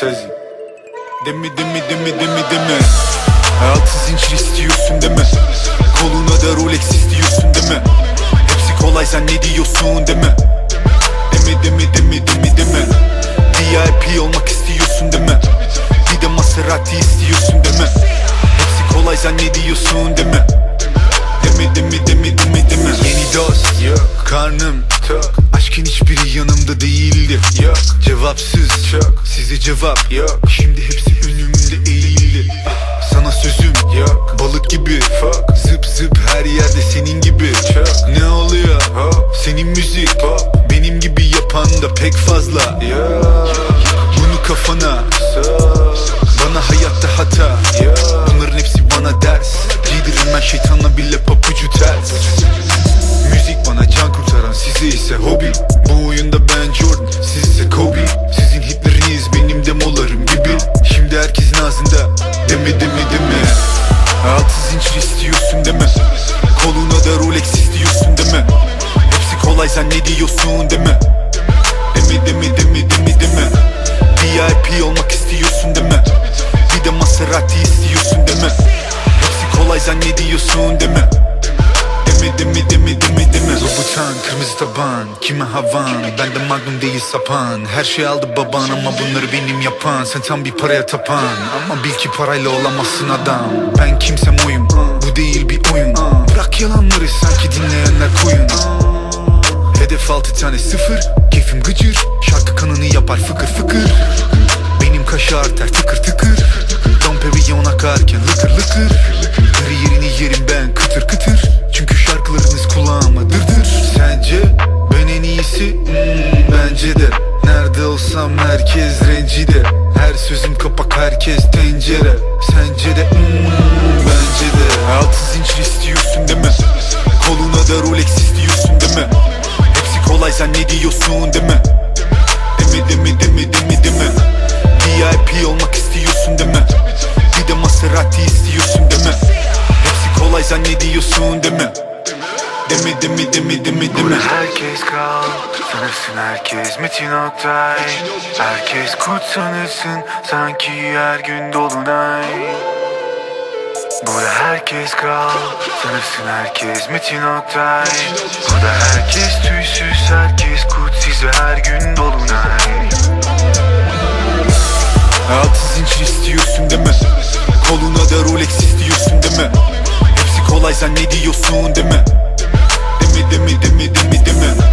Demi demi demi demi demi Altı zincir istiyorsun deme. Koluna da Rolex istiyorsun deme. Hepsi kolay sen ne diyorsun deme Deme deme deme. Deme deme VIP olmak istiyorsun deme. Bir de Maserati istiyorsun deme. Hepsi kolay sen ne diyorsun deme. Deme deme deme deme deme. Yeni dost Karnım Cevapsız çok Size cevap. Yok. Şimdi hepsi önümde eğildi Sana sözüm. Yok. Balık gibi. Fuck. Zıp zıp her yerde senin gibi. Çok Ne oluyor zincir istiyorsun deme Koluna da Rolex istiyorsun deme Hepsi kolay sen ne diyorsun deme Deme deme deme deme deme Louboutin kırmızı taban kime havan? Ben de magnum değil sapan. Her şey aldı baban ama bunları benim yapan. Sen tam bir paraya tapan. Ama bil ki parayla olamazsın adam. Ben kimsem oyum. Bu değil bir oyun. Bırak yalanları sanki dinleyenler koyun. Hedef altı tane sıfır. Keyfim gıcır. Şarkı kanını yapar fıkır fıkır. Benim kaşı arter tıkır tıkır. Dom Perignon akarken Hmm, bence de Nerede olsam herkes rencide Her sözüm kapak herkes tencere. Sence de hmm, bence de. Altı zincir istiyorsun deme Koluna da Rolex istiyorsun deme Hepsi kolay sen ne diyorsun deme Deme deme deme deme deme VIP olmak istiyorsun deme Bir de Maserati istiyorsun deme Hepsi kolay sen ne diyorsun deme Deme deme deme deme deme Herkes kal Sanırsın herkes Metin Oktay. Herkes kut sanırsın Sanki her gün dolunay. Burada herkes kral Sanırsın herkes Metin Oktay. Burada herkes tüysüz Herkes kutsiz ve her gün dolunay. Altı zincir istiyorsun deme. Koluna da Rolex istiyorsun deme. Hepsi kolay sen ne diyorsun deme Deme deme deme deme deme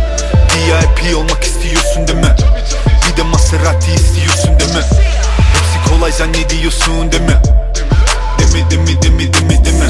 VIP olmak istiyorsun deme Bir de Maserati istiyorsun deme Hepsi kolay sen ne diyorsun deme Deme deme deme deme deme